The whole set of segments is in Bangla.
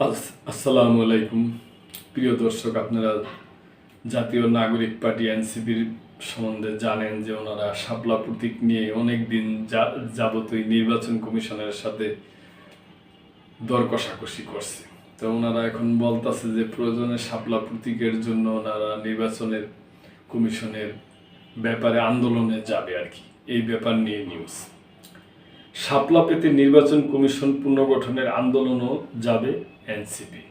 আস- আসসালামু আলাইকুম। প্রিয় দর্শক, আপনারা জাতীয় নাগরিক পার্টি এনসিপির সম্বন্ধে জানেন যে ওনারা শাপলা প্রতীক নিয়ে অনেক দিন যাবতই নির্বাচন কমিশনের সাথে দর কষাকষি করছে। তো ওনারা এখন বলতেছে যে প্রয়োজনে শাপলা প্রতীকের জন্য ওনারা নির্বাচনের কমিশনের ব্যাপারে আন্দোলনে যাবে আর কি। এই ব্যাপার নিয়ে নিউজ শাপলা পেতে নির্বাচন কমিশন পুনর্গঠনের আন্দোলনও যাবে এনসিপি।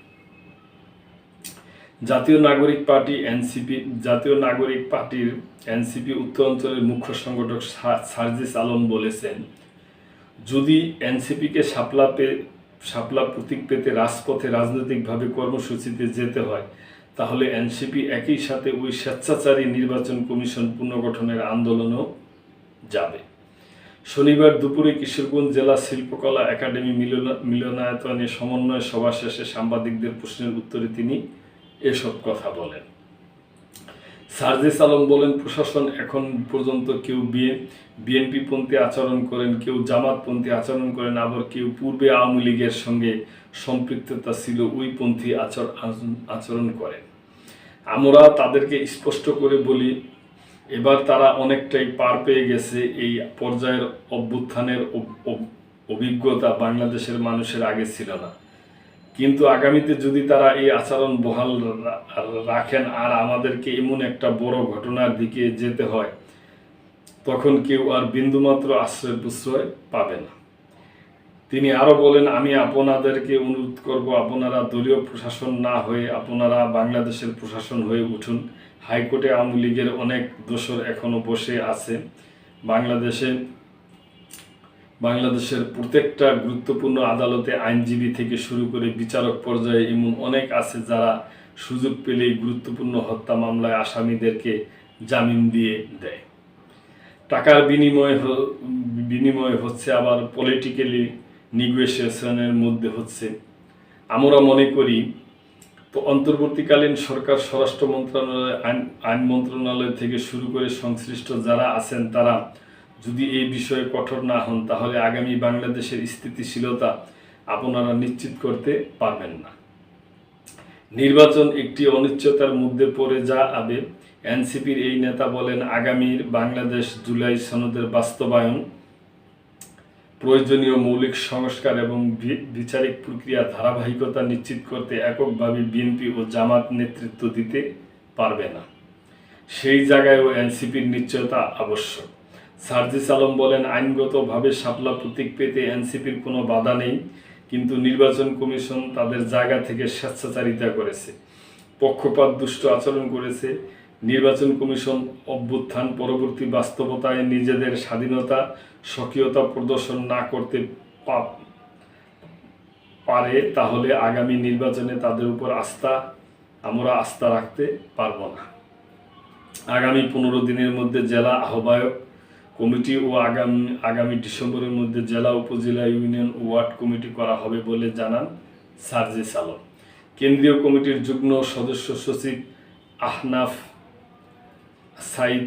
জাতীয় নাগরিক পার্টি এনসিপি, জাতীয় নাগরিক পার্টির এনসিপি উত্তর অঞ্চলের মুখ্য সংগঠক সার্জিস আলম বলেছেন, যদি এনসিপিকে শাপলা পে শাপলা প্রতীক পেতে রাজপথে রাজনৈতিকভাবে কর্মসূচিতে যেতে হয়, তাহলে এনসিপি একই সাথে ওই স্বেচ্ছাচারী নির্বাচন কমিশন পুনর্গঠনের আন্দোলনও যাবে। শনিবার দুপুরে কিশোরগঞ্জ জেলা শিল্পকলা একাডেমি মিলনা- মিলনায়তনে সমন্বয় সভা শেষে সাংবাদিকদের প্রশ্নের উত্তরে তিনি এসব কথা বলেন। সার্জিস আলম বলেন, প্রশাসন এখন পর্যন্ত কেউ বিএনপি পন্থী আচরণ করেন, কেউ জামাতপন্থী আচরণ করেন, আবার কেউ পূর্বে আওয়ামী লীগের সঙ্গে সম্পৃক্ততা ছিল, ওই পন্থী আচর, আচরণ করেন। আমরা তাদেরকে স্পষ্ট করে বলি এবার তারা অনেকটাই পার পেয়ে গেছে এই পর্যায়ের অভ্যুত্থানের অভ- অভ- অভিজ্ঞতা বাংলাদেশের মানুষের আগে ছিল না। কিন্তু আগামীতে যদি তারা এই আচরণ বহাল রাখেন আর আমাদেরকে এমন একটা বড় ঘটনার দিকে যেতে হয়, তখন কেউ আর বিন্দুমাত্র আশ্রয় প্রশ্রয় পাবে না। তিনি আরও বলেন, আমি আপনাদেরকে অনুরোধ করব, আপনারা দলীয় প্রশাসন না হয়ে, আপনারা বাংলাদেশের প্রশাসন হয়ে উঠুন। হাইকোর্টে আওয়ামী লীগের অনেক দোষর এখনও বসে আছে। বাংলাদেশে, বাংলাদেশের প্রত্যেকটা গুরুত্বপূর্ণ আদালতে আইনজীবী থেকে শুরু করে বিচারক পর্যায়ে এমন অনেক আছে যারা সুযোগ পেলেই গুরুত্বপূর্ণ হত্যা মামলায় আসামিদেরকে জামিন দিয়ে দেয়। টাকার বিনিময় বিনিময় হচ্ছে আবার পলিটিক্যালি নিগোসিয়েশনের মধ্যে হচ্ছে। আমরা মনে করি তো অন্তর্বর্তীকালীন সরকার, স্বরাষ্ট্র মন্ত্রণালয়, আইন আইন মন্ত্রণালয় থেকে শুরু করে সংশ্লিষ্ট যারা আছেন তারা যদি এই বিষয়ে কঠোর না হন, তাহলে আগামী বাংলাদেশের স্থিতিশীলতা আপনারা নিশ্চিত করতে পারবেন না। নির্বাচন একটি অনিশ্চয়তার মধ্যে পড়ে যা আবে, এনসিপির এই নেতা বলেন, আগামীর বাংলাদেশ জুলাই সনদের বাস্তবায়ন প্রয়োজনীয় মৌলিক সংস্কার এবং বিচারিক প্রক্রিয়া ধারাবাহিকতা নিশ্চিত করতে এককভাবে বিএনপি ও জামাত নেতৃত্ব দিতে পারবে না। সেই জায়গায়ও এনসিপির নিশ্চয়তা আবশ্যক। সার্জিস আলম বলেন, আইনগতভাবে শাপলা প্রতীক পেতে এনসিপির কোনো বাধা নেই, কিন্তু নির্বাচন কমিশন তাদের জায়গা থেকে স্বেচ্ছাচারিতা করেছে। পক্ষপাত দুষ্ট আচরণ করেছে নির্বাচন কমিশন অভ্যুত্থান পরবর্তী বাস্তবতায় নিজেদের স্বাধীনতা, স্বকীয়তা প্রদর্শন না করতে পারে, তাহলে আগামী নির্বাচনে তাদের উপর আস্থা, আমরা আস্থা রাখতে পারব না। আগামী পনেরো দিনের মধ্যে জেলা আহ্বায়ক কমিটি ও আগামী আগামী ডিসেম্বরের মধ্যে জেলা উপজেলা ইউনিয়ন ওয়ার্ড কমিটি করা হবে বলে জানান সার্জিস আলম। কেন্দ্রীয় কমিটির যুগ্ম সদস্য সচিব আহনাফ সাইদ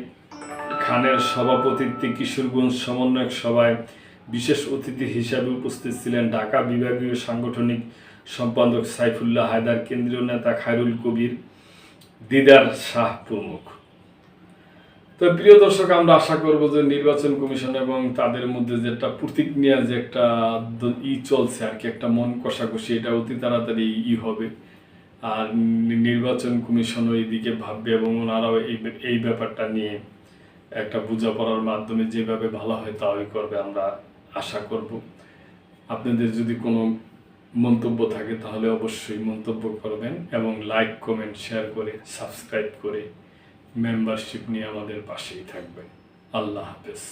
খানের সভাপতিত্বে কিশোরগঞ্জ সমন্বয়ক সভায় বিশেষ অতিথি হিসাবে উপস্থিত ছিলেন ঢাকা বিভাগীয় সাংগঠনিক সম্পাদক সাইফুল্লাহ হায়দার, কেন্দ্রীয় নেতা খায়রুল কবির, দিদার শাহ প্রমুখ। তো প্রিয় দর্শক, আমরা আশা করব যে নির্বাচন কমিশন এবং তাদের মধ্যে যে একটা প্রতীক নেওয়ার যে একটা ই চলছে আর কি, একটা মন কষাকষি, এটা অতি তাড়াতাড়ি ই হবে। আর নির্বাচন কমিশনও এইদিকে ভাববে এবং ওনারাও এই এই ব্যাপারটা নিয়ে একটা বোঝাপড়ার মাধ্যমে যেভাবে ভালো হয় তাই করবে আমরা আশা করব। আপনাদের যদি কোনো মন্তব্য থাকে তাহলে অবশ্যই মন্তব্য করবেন এবং লাইক কমেন্ট শেয়ার করে সাবস্ক্রাইব করে মেম্বারশিপ নিয়ে আমাদের পাশেই থাকবেন। আল্লাহ হাফেজ।